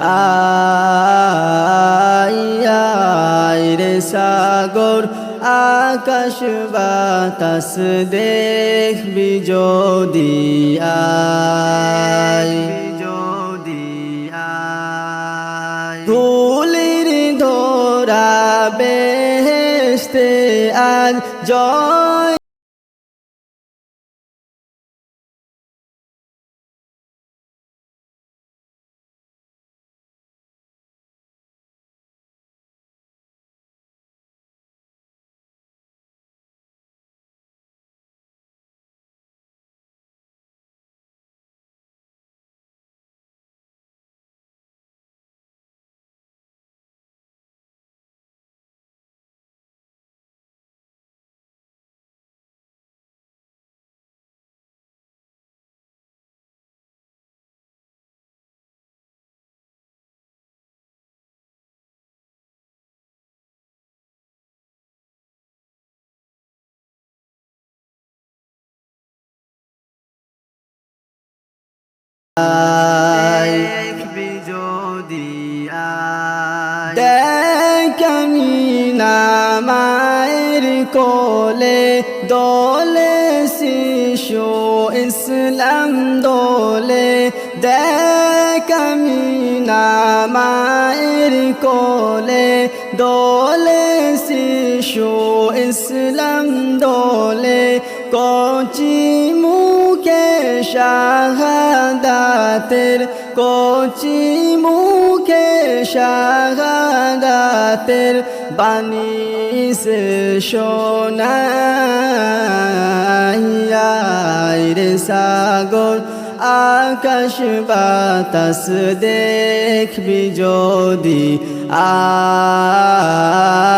আয় রে সাগর আকাশ বাতাস দেখবি যদি আয় যদি ধুলির ধরা বেহেস্তে আজ জয় দেখবি যদি দেখমি নামায়ের কোলে দোলে শিশু ইসলাম দোলে। দেখমি নামায়ের কোলে দোলে শিশু ইসলাম দোলে। কচি শাহাদাতের কচি মুখে শাহাদাতের বাণী সে রে সাগর আকাশ বাতাস দেখবি যদি আয়